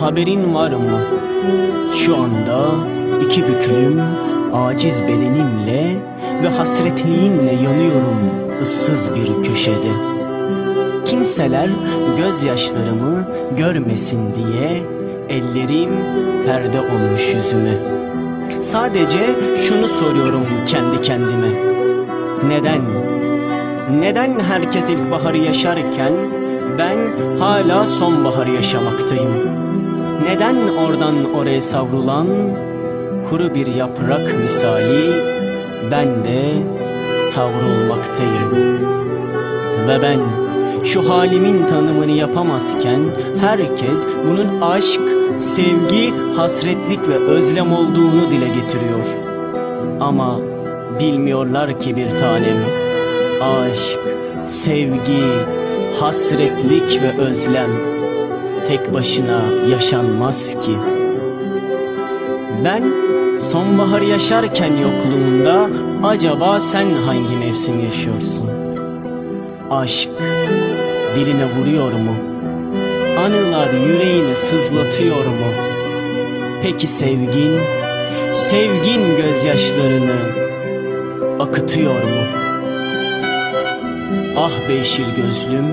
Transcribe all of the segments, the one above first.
haberin var mı? Şu anda iki bükülüm aciz bedenimle ve hasretliğimle yanıyorum ıssız bir köşede. Kimseler gözyaşlarımı görmesin diye ellerim perde olmuş yüzüme. Sadece şunu soruyorum kendi kendime. Neden? Neden herkes ilkbaharı yaşarken ben hala sonbaharı yaşamaktayım? Neden oradan oraya savrulan kuru bir yaprak misali ben de savrulmaktayım? Ve ben şu halimin tanımını yapamazken herkes bunun aşk, sevgi, hasretlik ve özlem olduğunu dile getiriyor. Ama bilmiyorlar ki bir tanem aşk, sevgi, hasretlik ve özlem tek başına yaşanmaz ki. Ben sonbahar yaşarken yokluğunda acaba sen hangi mevsim yaşıyorsun? Aşk diline vuruyor mu? Anılar yüreğini sızlatıyor mu? Peki sevgin, sevgin gözyaşlarını akıtıyor mu? Ah be yeşil gözlüm,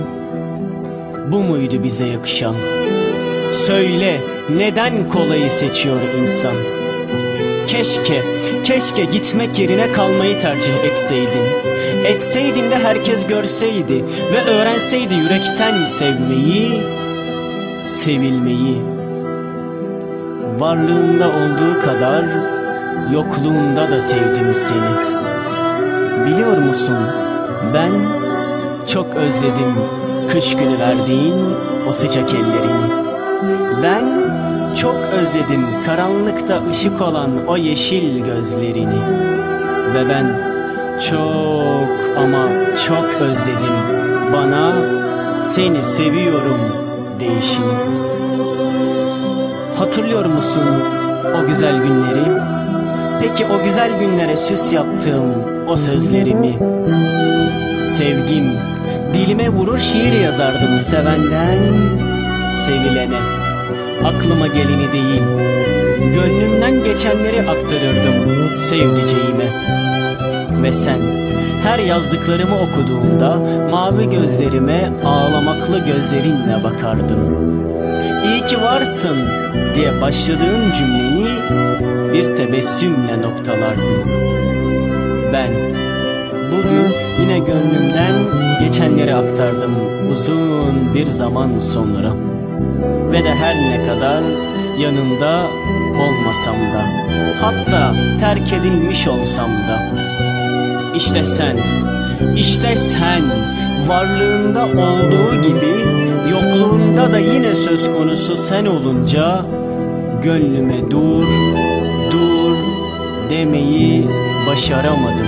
bu muydu bize yakışan? Söyle neden kolayı seçiyor insan? Keşke, keşke gitmek yerine kalmayı tercih etseydin. Etseydin de herkes görseydi ve öğrenseydi yürekten sevmeyi, sevilmeyi. Varlığında olduğu kadar yokluğunda da sevdim seni. Biliyor musun ben çok özledim kış günü verdiğin o sıcak ellerini. Ben çok özledim karanlıkta ışık olan o yeşil gözlerini. Ve ben çok ama çok özledim bana seni seviyorum değişini. Hatırlıyor musun o güzel günleri? Peki o güzel günlere süs yaptığım o sözlerimi? Sevgim, dilime vurur şiir yazardım sevenden sevilene. Aklıma geleni değil, gönlümden geçenleri aktarırdım sevdiceğime. Ve sen her yazdıklarımı okuduğunda mavi gözlerime ağlamaklı gözlerinle bakardın. İyi ki varsın diye başladığın cümleni bir tebessümle noktalardın. Ben bugün yine gönlümden geçenleri aktardım uzun bir zaman sonra. Ve de her ne kadar yanında olmasam da hatta terk edilmiş olsam da işte sen, işte sen varlığında olduğu gibi yokluğunda da yine söz konusu sen olunca gönlüme dur, dur demeyi başaramadım.